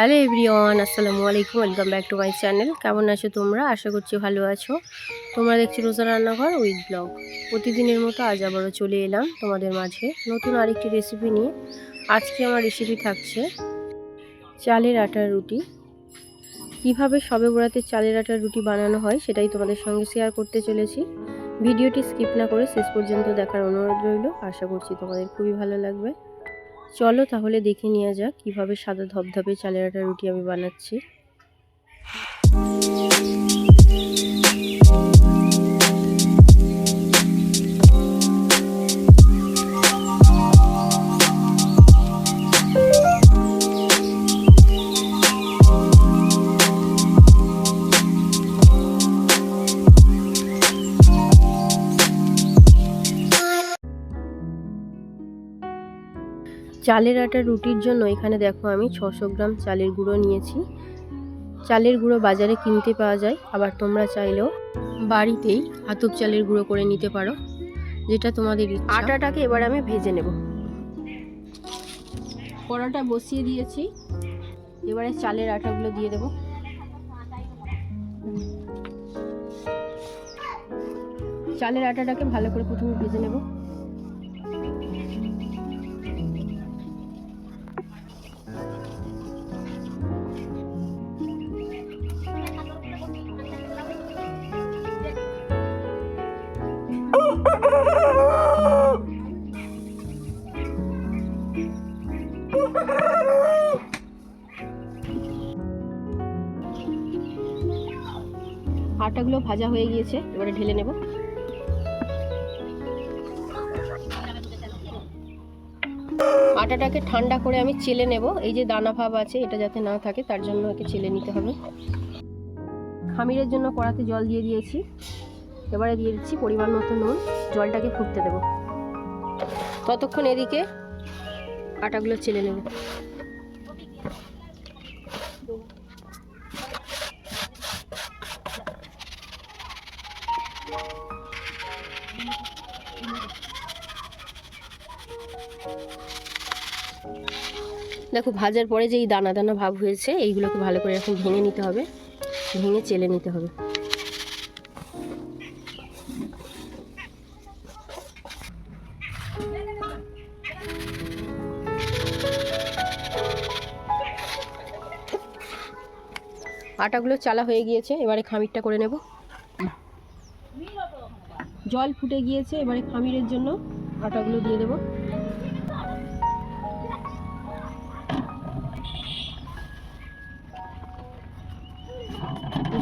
Hello everyone, আসসালামু আলাইকুম, welcome back to my channel. কেমন আছো তোমরা? আশা করছি ভালো আছো। তোমরা দেখছি রোজা রান্নাঘর উইথ ব্লগ। প্রতিদিনের মতো আজ আবারও চলে এলাম তোমাদের মাঝে নতুন আরেকটি রেসিপি নিয়ে। আজকে আমার রেসিপি থাকছে চালের আটার রুটি। কীভাবে সবে বরাতে চালের আটার রুটি বানানো হয় সেটাই তোমাদের সঙ্গে শেয়ার করতে চলেছি। ভিডিওটি স্কিপ না করে শেষ পর্যন্ত দেখার অনুরোধ রইল। আশা করছি তোমাদের খুবই ভালো লাগবে। চলো তাহলে দেখে নেওয়া যাক কীভাবে সাদা ধপধপে চালের আটার রুটি আমি বানাচ্ছি। চালের আটা রুটির জন্য এখানে দেখো আমি ছশো গ্রাম চালের গুঁড়ো নিয়েছি। চালের গুঁড়ো বাজারে কিনতে পাওয়া যায় আবার তোমরা চাইলেও বাড়িতেই আতপ চালের গুঁড়ো করে নিতে পারো যেটা তোমাদের আটাটাকে এবার আমি ভেজে নেব। কড়াটা বসিয়ে দিয়েছি এবারে চালের আটাগুলো দিয়ে দেব। চালের আটাটাকে ভালো করে প্রথমে ভেজে নেব। আটাগুলো ভাজা হয়ে গিয়েছে, এবারে ঢেলে নেব। আটাটাকে ঠান্ডা করে আমি চেলে নেব। এই যে দানা ভাব আছে, এটা যাতে না থাকে, তার জন্য একে চেলে নিতে হবে। খামিরের জন্য কড়াতে জল দিয়ে দিয়েছি। এবারে দিয়ে দিচ্ছি পরিমাণ মতো নুন। জলটাকে ফুটতে দেব। ততক্ষণ এদিকে আটাগুলো চেলে নেব। দেখো, ভাজার পরে যে এই দানা দানা ভাব হয়েছে, এইগুলোকে ভালো করে এখন ভেঙে নিতে হবে। ভেঙে চেলে নিতে হবে। আটাগুলো চালা হয়ে গিয়েছে, এবারে খামিরটা করে নেব। জল ফুটে গিয়েছে, এবারে খামিরের জন্য আটাগুলো দিয়ে দেবো।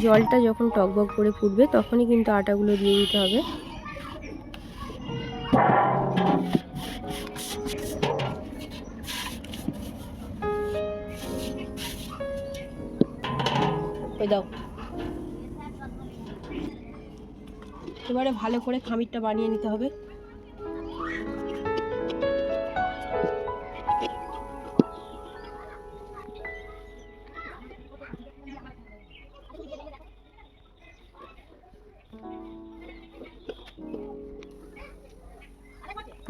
জলটা যখন টকবক করে ফুটবে, তখনই কিন্তু আটাগুলো দিয়ে দিতে হবে। দাও। এবারে ভালো করে খামিরটা বানিয়ে নিতে হবে।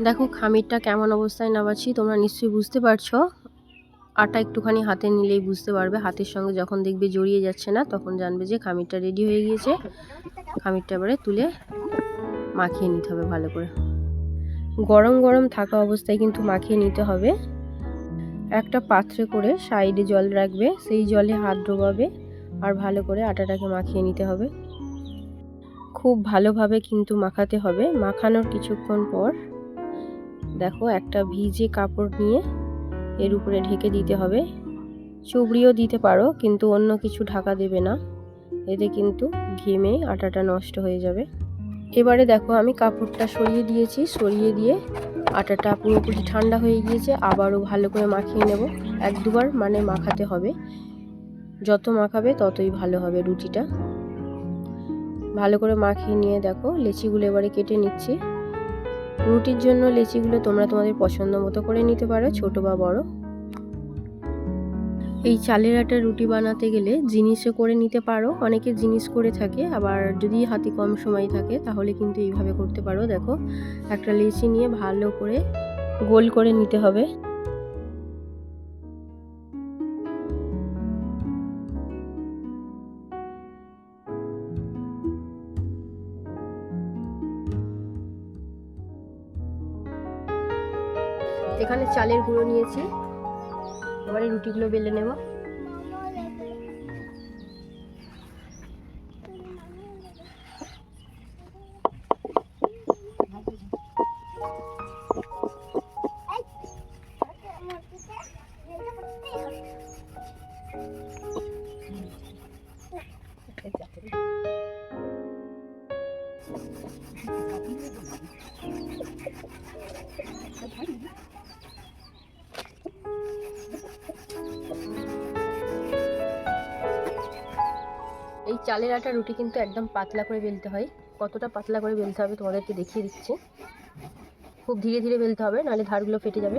দেখো খামিরটা কেমন অবস্থায় নামাচ্ছি, তোমরা নিশ্চয়ই বুঝতে পারছ। আটা একটুখানি হাতে নিলেই বুঝতে পারবে, হাতের সঙ্গে যখন দেখবে জড়িয়ে যাচ্ছে না, তখন জানবে যে খামিরটা রেডি হয়ে গিয়েছে। খামিরটা এবারে তুলে মাখিয়ে নিতে হবে ভালো করে। গরম গরম থাকা অবস্থায় কিন্তু মাখিয়ে নিতে হবে। একটা পাত্রে করে সাইডে জল রাখবে, সেই জলে হাত ডোবাবে আর ভালো করে আটাটাকে মাখিয়ে নিতে হবে। খুব ভালোভাবে কিন্তু মাখাতে হবে। মাখানোর কিছুক্ষণ পর দেখো, একটা ভিজে কাপড় নিয়ে এর উপরে ঢেকে দিতে হবে। চুবড়িও দিতে পারো, কিন্তু অন্য কিছু ঢাকা দেবে না। এতে কিন্তু ঘেমে আটাটা নষ্ট হয়ে যাবে। এবারে দেখো, আমি কাপড়টা সরিয়ে দিয়েছি। সরিয়ে দিয়ে আটাটা পুরোপুরি ঠান্ডা হয়ে গিয়েছে। আবারও ভালো করে মাখিয়ে নেব। এক দুবার মানে মাখাতে হবে। যত মাখাবে ততই ভালো হবে রুটিটা। ভালো করে মাখিয়ে নিয়ে দেখো, লেচিগুলো এবারে কেটে নিচ্ছি। রুটির জন্য লেচিগুলো তোমরা তোমাদের পছন্দ মতো করে নিতে পারো, ছোট বা বড়। এই চালের আটা রুটি বানাতে গেলে জিনিসও করে নিতে পারো, অনেকে জিনিস করে থাকে, আবার যদি হাতে কম সময় থাকে তাহলে কিন্তু এইভাবে করতে পারো। দেখো, একটা লেচি নিয়ে ভালো করে গোল করে নিতে হবে। চালের গুঁড়ো নিয়েছি। এবারে রুটিগুলো বেলে নেব। এই চালের আটা রুটি কিন্তু একদম পাতলা করে বেলতে হয়। কতটা পাতলা করে বেলতে হবে তোমাদেরকে দেখিয়ে দিচ্ছি। খুব ধীরে ধীরে বেলতে হবে, নাহলে ধারগুলো ফেটে যাবে।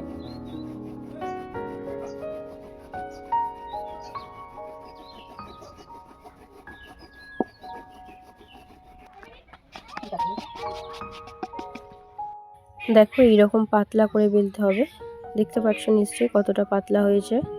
দেখো, এইরকম পাতলা করে বেলতে হবে। দেখতে পাচ্ছ নিশ্চয়ই কতটা পাতলা হয়েছে।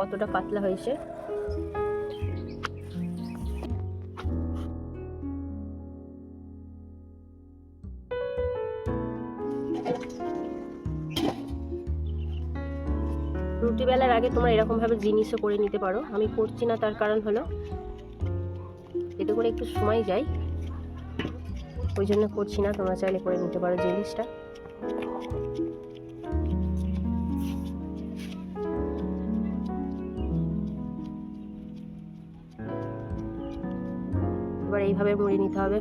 কতটা পাতলা হয়েছে। রুটি বেলার আগে তোমরা এরকম ভাবে জিনিসও করে নিতে পারো। আমি করছি না, তার কারণ হলো এতে করে একটু সময় যায়। ওই জন্য করছি না, তোমরা চাইলে করে নিতে পারো জিনিসটা। এবার এইভাবে মুড়ে নিতে হবে।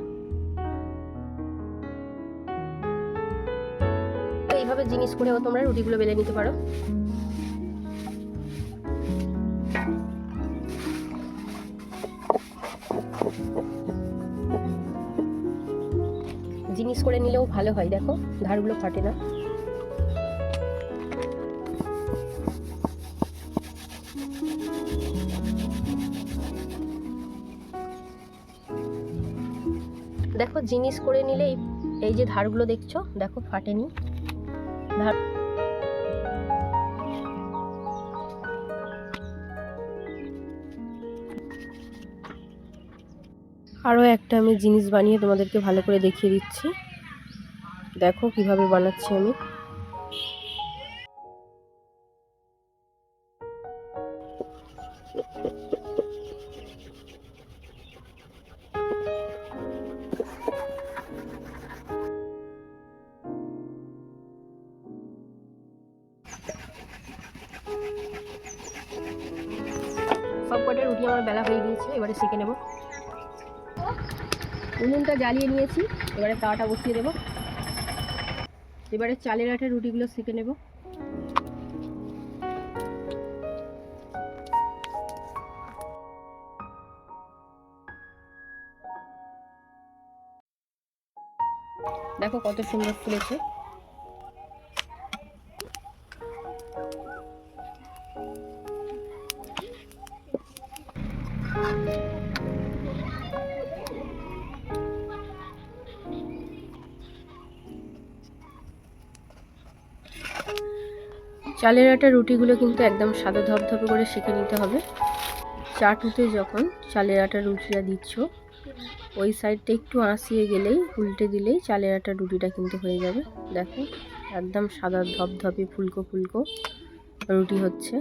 এইভাবে জিনিস করেও তোমরা রুটিগুলো বেলে নিতে পারো। জিনিস করে নিলেও ভালো হয়, দেখো, ধারগুলো ফাটে না। দেখো, জিনিস করে নিলে এই যে ধারগুলো দেখছ, দেখো, ফাটেনি। ধার আরও একটা আমি জিনিস বানিয়ে তোমাদেরকে ভালো করে দেখিয়ে দিচ্ছি। দেখো, কীভাবে বানাচ্ছি আমি। এবারে শিখে নেব। উনুনটা জ্বালিয়ে নিয়েছি, এবারে তাওয়াটা বসিয়ে দেব। এবারে চালের আঠে রুটিগুলো সেঁকে নেব। দেখো কত সুন্দর ফুলেছে। চালের আটা রুটিগুলো কিন্তু একদম সাদা ধপধপে করে সেঁকে নিতে হবে। চাটুতে যখন চালের আটা রুটিটা দিচ্ছ, ওই সাইডটা একটু আঁসিয়ে গেলেই, উল্টে দিলেই চালের আটা রুটিটা কিন্তু হয়ে যাবে। দেখো, একদম সাদা ধপধপে ফুলকো ফুলকো রুটি হচ্ছে।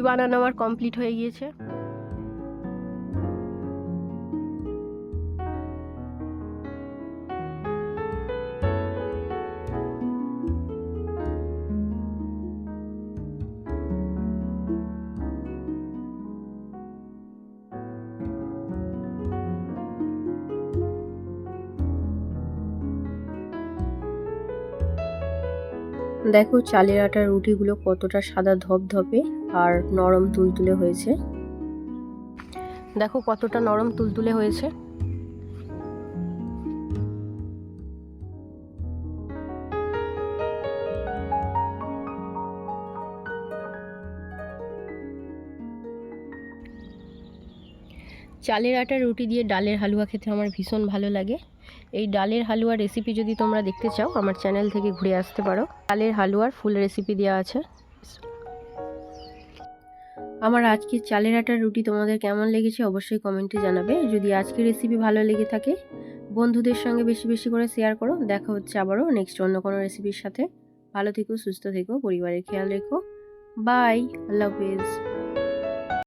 রুটি বানানো আমার কমপ্লিট হয়ে গিয়েছে। দেখো চালের আটার রুটিগুলো কতটা সাদা ধপধপে। আর নরম তুলতুলে হয়েছে। দেখো কতটা নরম তুলতুলে হয়েছে। চালের আটা রুটি দিয়ে ডালের হালুয়া খেতে আমার ভীষণ ভালো লাগে। এই ডালের হালুয়া রেসিপি যদি তোমরা দেখতে চাও, আমার চ্যানেল থেকে ঘুরে আসতে পারো। ডালের হালুয়ার ফুল রেসিপি দেওয়া আছে। আমার আজকের চালের আটার রুটি তোমাদের কেমন লেগেছে অবশ্যই কমেন্টে জানাবে। যদি আজকের রেসিপি ভালো লেগে থাকে, বন্ধুদের সঙ্গে বেশি বেশি করে শেয়ার করো। দেখা হচ্ছে আবারও নেক্সট অন্য কোনো রেসিপির সাথে। ভালো থেকো, সুস্থ থেকো, পরিবারের খেয়াল রেখো। বাই আল্লাহ হাফেজ।